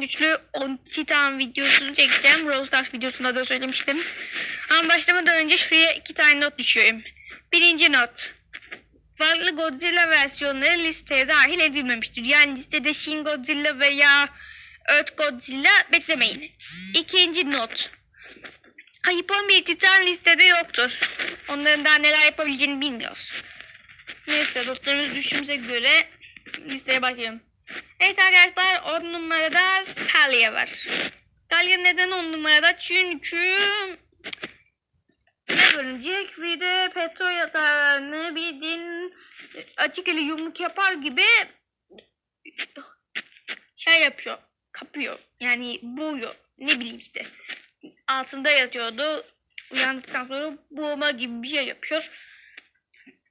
güçlü 10 Titan videosunu çekeceğim. Brawl Stars videosunda da söylemiştim. Ama başlamadan önce şuraya iki tane not düşüyorum. Birinci not. Farklı Godzilla versiyonları listeye dahil edilmemiştir. Yani listede Shin Godzilla veya Earth Godzilla beklemeyin. İkinci not. Kayıp 11 Titan listede yoktur. Onların daha neler yapabileceğini bilmiyoruz. Neyse notlarımız düştüğümüze göre listeye başlayalım. Evet arkadaşlar 10 numarada Talia var. Talia neden 10 numarada? Çünkü ne örümcek bir de petrol yatağını bildiğin açık eli yumruk yapar gibi şey yapıyor. Kapıyor. Yani boğuyor. Ne bileyim işte. Altında yatıyordu. Uyandıktan sonra boğma gibi bir şey yapıyor.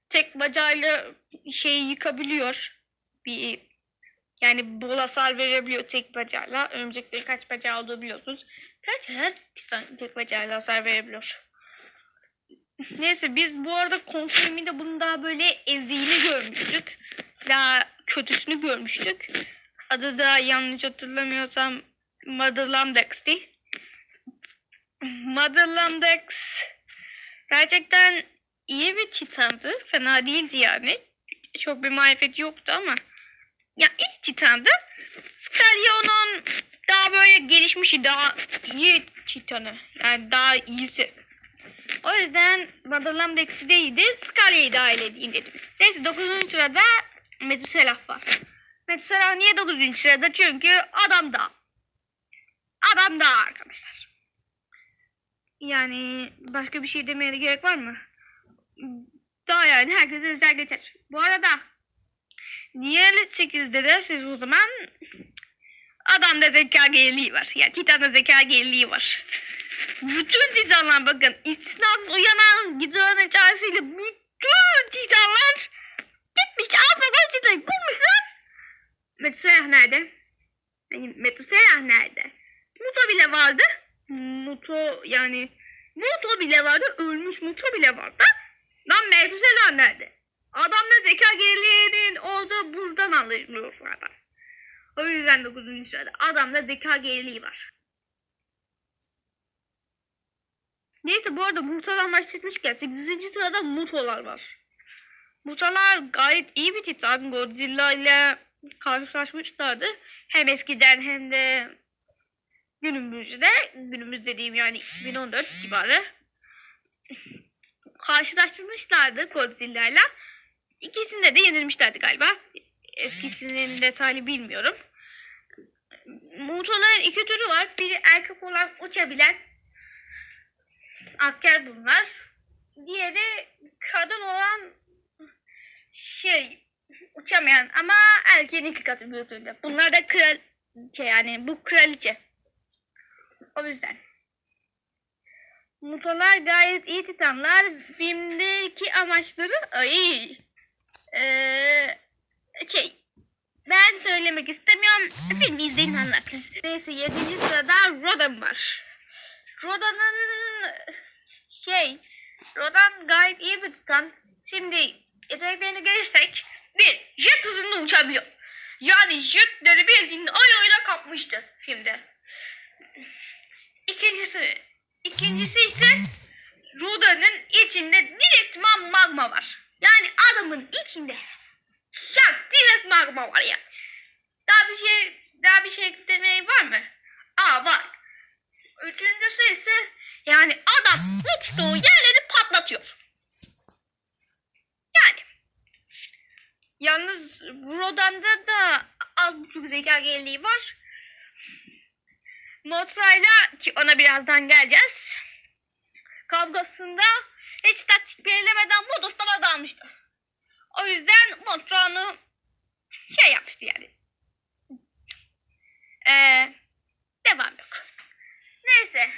Tek bacağıyla şeyi yıkabiliyor. Bir yani bol hasar verebiliyor tek bacağıyla. Örümceklerin kaç bacağı olduğunu biliyorsunuz. Kaç her titan tek bacağıyla hasar verebiliyor. Neyse biz bu arada Kong filminde bunu daha böyle eziğini görmüştük. Daha kötüsünü görmüştük. Adı da yanlış hatırlamıyorsam Mother Lamdex'ti. Mother Lamdex gerçekten iyi bir titandı. Fena değildi yani. Çok bir marifet yoktu ama ya ilk titandı. Scalia onun daha böyle gelişmişi, daha iyi titanı. Yani daha iyisi. O yüzden Mother Lamdex'i değildi. Scalia'yı dahil edeyim dedim. Neyse 9. sırada Meduselah var. Meduselah niye 9. sırada? Çünkü adam da. Adam da arkadaşlar. Yani başka bir şey demeye de gerek var mı? Daha yani herkese özel geçer. Bu arada niye 8'de derseniz o zaman adamda zeka geriliği var. Yani Titan'da zeka geriliği var. Bütün Titanlar bakın istisnasız uyanan gidiyorun çağrısıyla bütün Titanlar gitmiş Alfa Godzilla'yı bulmuşlar. Metusayah nerede? Yani Metusayah nerede? Muto bile vardı. Muto yani Muto bile vardı. Ölmüş Muto bile vardı. Lan Metusayah nerede? Adamda zeka geriliğinin anlaşılıyor zaten. O yüzden 9. sırada adamda zeka geriliği var. Neyse bu arada Mutalar bahsetmişken 8. sırada Mutalar var. Mutalar gayet iyi bir titan. Godzilla ile karşılaşmışlardı. Hem eskiden hem de günümüzde. Günümüz dediğim yani 2014 civarı. Karşılaşmışlardı Godzilla ile. İkisinde de yenilmişlerdi galiba. Eskisinin detaylı bilmiyorum. Mutaların iki türü var. Biri erkek olarak uçabilen asker bunlar. Diğeri kadın olan şey uçamayan ama erkeğin iki katı büyüklüğünde. Bunlar da kraliçe yani bu kraliçe. O yüzden. Mutolar gayet iyi titanlar. Filmdeki amaçları ay ee, şey ben söylemek istemiyorum. Filmi izleyin anlarsınız. Neyse 7. sırada Rodan var. Roda'nın şey Rodan gayet iyi bir titan. Şimdi yeteneklerine gelirsek bir jet hızında uçabiliyor. Yani jetleri bildiğin ayağıyla kapmıştı filmde. İkincisi ikincisi ise Roda'nın içinde direktman magma var. Yani adamın içinde direkt magma var ya. Daha bir şey daha bir şey demeyi var mı? Aa var. Üçüncüsü ise yani adam uçtuğu yerleri patlatıyor. Yani. Yalnız Rodan'da da az buçuk zeka geriliği var. Motra'yla ki ona birazdan geleceğiz. Kavgasında hiç taktik belirlemeden Modos'ta dalmıştı. O yüzden Motra onu şey yapmıştı yani. Ee, devam yok. Neyse.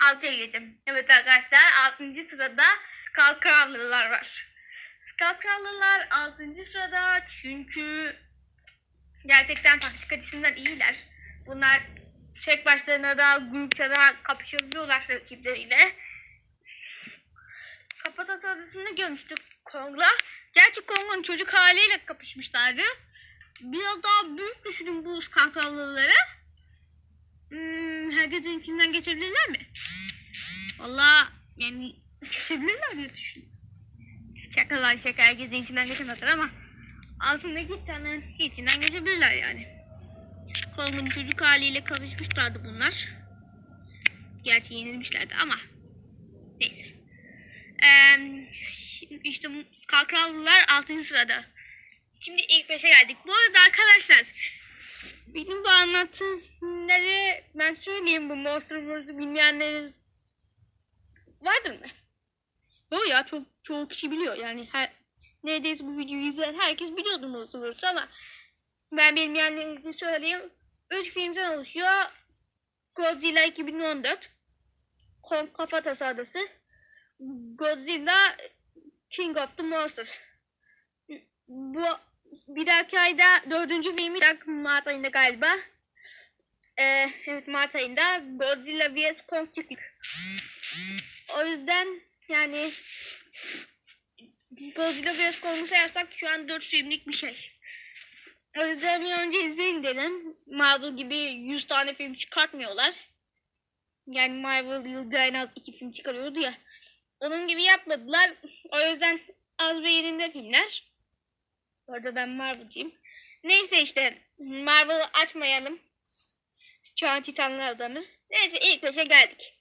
6'ya geçelim. Evet arkadaşlar 6. sırada Skalkrallılar var. Skalkrallılar 6. sırada çünkü gerçekten taktik açısından iyiler. Bunlar tek başlarına da grupça da kapışabiliyorlar rakipleriyle. Kapat adasını görmüştük Kong'la. Gerçi Kong'un çocuk haliyle kapışmışlardı. biraz daha büyük düşünün bu kahkahaları. Hmm, herkesin içinden geçebilirler mi? Valla yani geçebilirler diye düşünüyorum. Şakalar şaka herkesin içinden geçemezler ama altındaki tane içinden geçebilirler yani. Kolumun çocuk haliyle kavuşmuşlardı bunlar. Gerçi yenilmişlerdi ama neyse. Ee, şimdi işte bu Skalkravlılar 6. sırada. Şimdi ilk beşe geldik. Bu arada arkadaşlar benim bu anlatımları ben söyleyeyim bu Monster Wars'u bilmeyenleriniz vardır mı? Bu ya çok çoğu kişi biliyor yani her neredeyse bu videoyu izleyen herkes biliyordur Monster Wars'u ama ben bilmeyenleriniz için söyleyeyim. 3 filmden oluşuyor. Godzilla 2014 Kong Kafa Tasarlısı Godzilla King of the Monsters bu bir dahaki ayda dördüncü filmi Mart ayında galiba. Ee, evet Mart ayında Godzilla vs Kong çıkıyor. O yüzden yani Godzilla vs Kong'u sayarsak şu an 4 filmlik bir şey. O yüzden bir önce izleyin dedim. Marvel gibi 100 tane film çıkartmıyorlar. Yani Marvel yılda en az 2 film çıkarıyordu ya. Onun gibi yapmadılar. O yüzden az ve yerinde filmler. Orada ben Marvel'cıyım. Neyse işte Marvel'ı açmayalım. Şu an Titanlar adamız. Neyse ilk beşe geldik.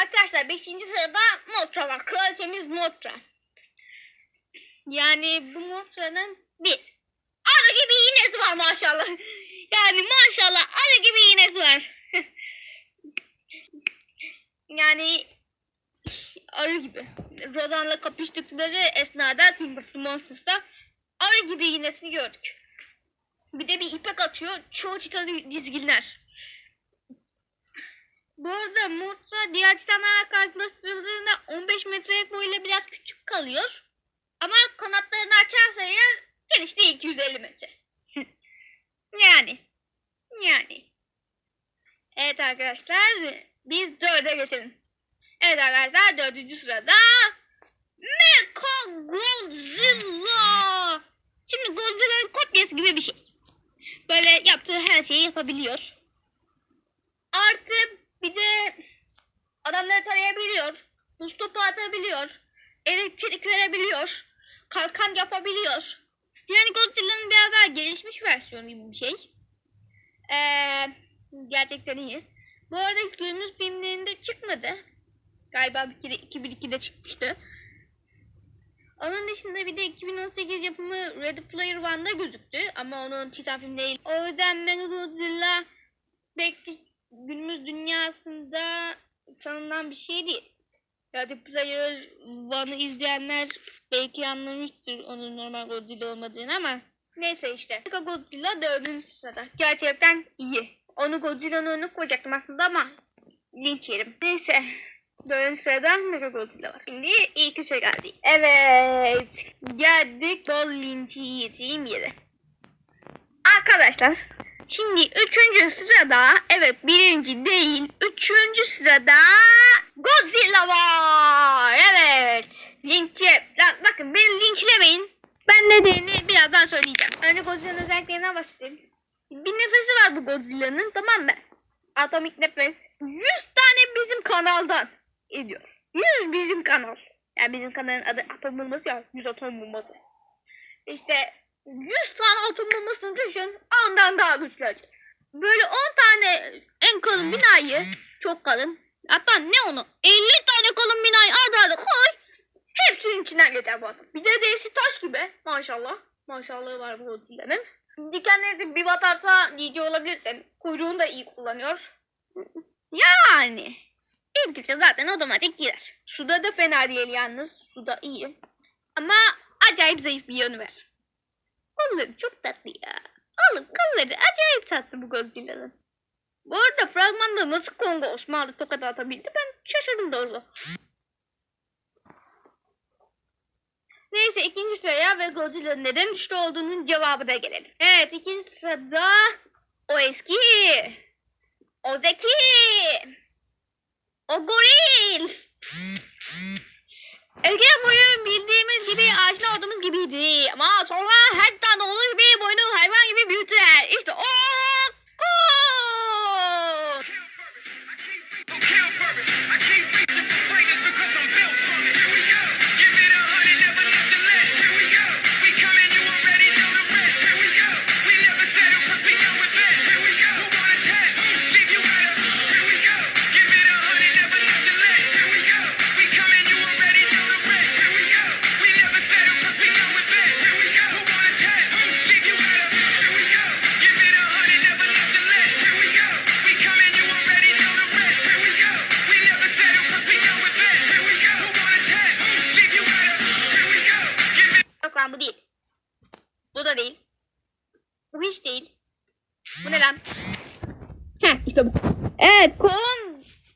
Arkadaşlar 5. sırada Mothra var. Kraliçemiz Mothra. Yani bu Motra'nın bir. Arı gibi iğnesi var maşallah. Yani maşallah arı gibi iğnesi var. yani arı gibi. Rodan'la kapıştıkları esnada the Monsters'ta arı gibi iğnesini gördük. Bir de bir ipek atıyor. Çoğu titanı dizginler. Bu arada Murta diğer titanlarla karşılaştırıldığında 15 metreye boyuyla biraz küçük kalıyor. Ama kanatlarını açarsa eğer genişliği 250 metre. yani. Yani. Evet arkadaşlar biz dörde geçelim. Evet arkadaşlar dördüncü sırada Mecha Godzilla. Şimdi Godzilla'nın kopyası gibi bir şey. Böyle yaptığı her şeyi yapabiliyor. Artı bir de adamları tarayabiliyor. Topu atabiliyor. Elektrik verebiliyor. Kalkan yapabiliyor. Yani Godzilla'nın biraz daha gelişmiş versiyonu gibi bir şey. Ee, gerçekten iyi. Bu arada günümüz filmlerinde çıkmadı. Galiba bir kere 2002'de çıkmıştı. Onun dışında bir de 2018 yapımı Ready Player One'da gözüktü. Ama onun Titan filmi değil. O yüzden Mechagodzilla belki günümüz dünyasında tanınan bir şey değil. Ready Player One'ı izleyenler belki anlamıştır onun normal Godzilla olmadığını ama neyse işte. Mechagodzilla dördüncü sırada. Gerçekten iyi. Onu Godzilla'nın önüne koyacaktım aslında ama linç yerim. Neyse. Dördüncü sırada Mechagodzilla var. Şimdi ilk üçe geldik. Evet. Geldik Dol linçi yiyeceğim yere. Arkadaşlar. Şimdi üçüncü sırada evet birinci değil üçüncü sırada Godzilla var. Evet. Linçe. Lan bakın beni linçlemeyin. Ben nedenini birazdan söyleyeceğim. Önce Godzilla'nın özelliklerinden bahsedeyim. Bir nefesi var bu Godzilla'nın tamam mı? Atomik nefes. 100 tane bizim kanaldan ediyor. 100 bizim kanal. Yani bizim kanalın adı atom bombası ya. 100 atom bombası. İşte 100 tane atom bombasını düşün. Ondan daha güçlü olacak. Böyle 10 tane en kalın binayı çok kalın. Hatta ne onu 50 tane kalın binayı arda arda koy. Hepsinin içinden geçer bu adam. Bir de değişik taş gibi. Maşallah. Maşallahı var bu Godzilla'nın. Dikenleri de bir batarsa iyice olabilirsin. Kuyruğunu da iyi kullanıyor. Yani. İlk üçe zaten otomatik girer. Suda da fena değil yalnız. Suda iyi. Ama acayip zayıf bir yönü var. Kolları çok tatlı ya. Oğlum kolları acayip tatlı bu Godzilla'nın. Bu arada fragmanda nasıl Kongo Osmanlı tokat atabildi ben şaşırdım doğrusu. Neyse ikinci sıraya ve Godzilla'nın neden üçlü olduğunun cevabına gelelim. Evet ikinci sırada o eski, o zeki, o goril. Ülke boyu bildiğimiz gibi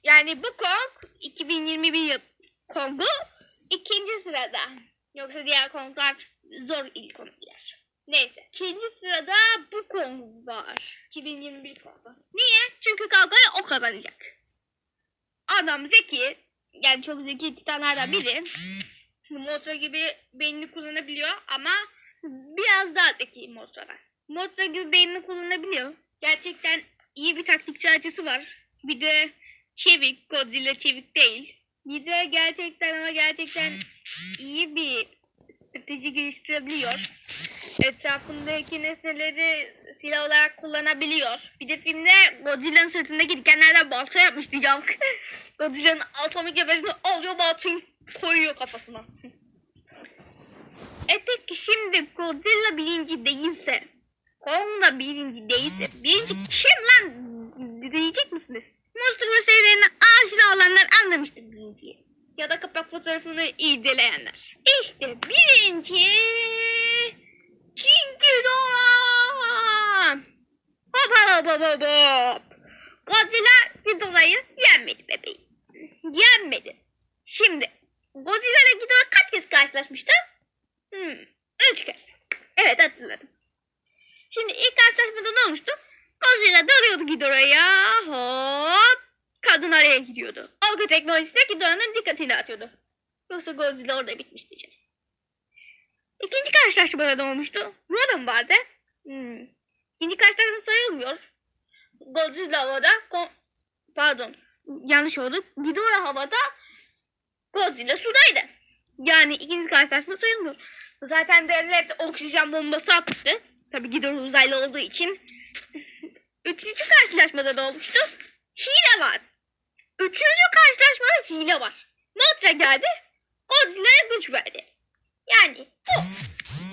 Yani bu Kong 2021 yıl Kong'u ikinci sırada. Yoksa diğer Kong'lar zor ilk Kong'lar. Neyse. İkinci sırada bu Kong var. 2021 Kong'u. Niye? Çünkü kavgayı o kazanacak. Adam zeki. Yani çok zeki titanlardan biri. Motra gibi beynini kullanabiliyor ama biraz daha zeki Motra'dan. Motra gibi beynini kullanabiliyor. Gerçekten iyi bir taktikçi açısı var. Bir de çevik, Godzilla çevik değil. Bir de gerçekten ama gerçekten iyi bir strateji geliştirebiliyor. Etrafındaki nesneleri silah olarak kullanabiliyor. Bir de filmde Godzilla'nın sırtındaki dikenlerden balta yapmıştı Yank. Godzilla'nın atomik nefesini alıyor baltayı koyuyor kafasına. e peki şimdi Godzilla birinci değilse, Da birinci değilse, birinci kim lan diyecek misiniz? Monster ve serilerine aşina olanlar anlamıştır birinciyi. Ya da kapak fotoğrafını irdeleyenler. İşte birinci King Ghidorah. Hop hop hop hop hop. Godzilla Ghidorah'yı yenmedi bebeğim. Yenmedi. Şimdi Godzilla ile Ghidorah kaç kez karşılaşmıştı? Hmm, üç kez. Evet hatırladım. Şimdi ilk karşılaşmada ne olmuştu? Godzilla dalıyordu Ghidorah'ya. Hop. Kadın araya giriyordu. Algı teknolojisi de Ghidorah'ın dikkatini atıyordu. Yoksa Godzilla orada bitmişti canım. İkinci karşılaşmada ne olmuştu? Rodan vardı. Hmm. İkinci karşılaşma sayılmıyor. Godzilla havada, pardon yanlış oldu. Ghidorah havada, Godzilla sudaydı. Yani ikinci karşılaşma sayılmıyor. Zaten devlet oksijen bombası atmıştı. Tabii Ghidorah uzaylı olduğu için. Üçüncü karşılaşmada da olmuştu. Hile var. Üçüncü karşılaşmada hile var. Motra geldi. Godzilla'ya güç verdi. Yani bu.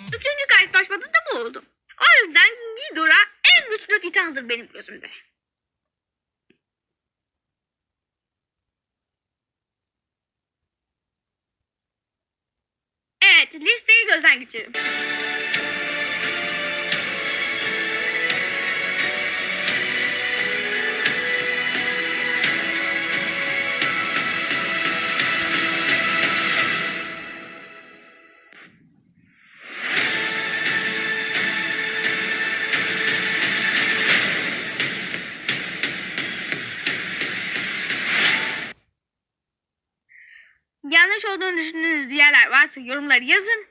Üçüncü karşılaşmada da bu oldu. O yüzden Ghidorah en güçlü titandır benim gözümde. Evet listeyi gözden geçirelim. Varsa yorumları yazın.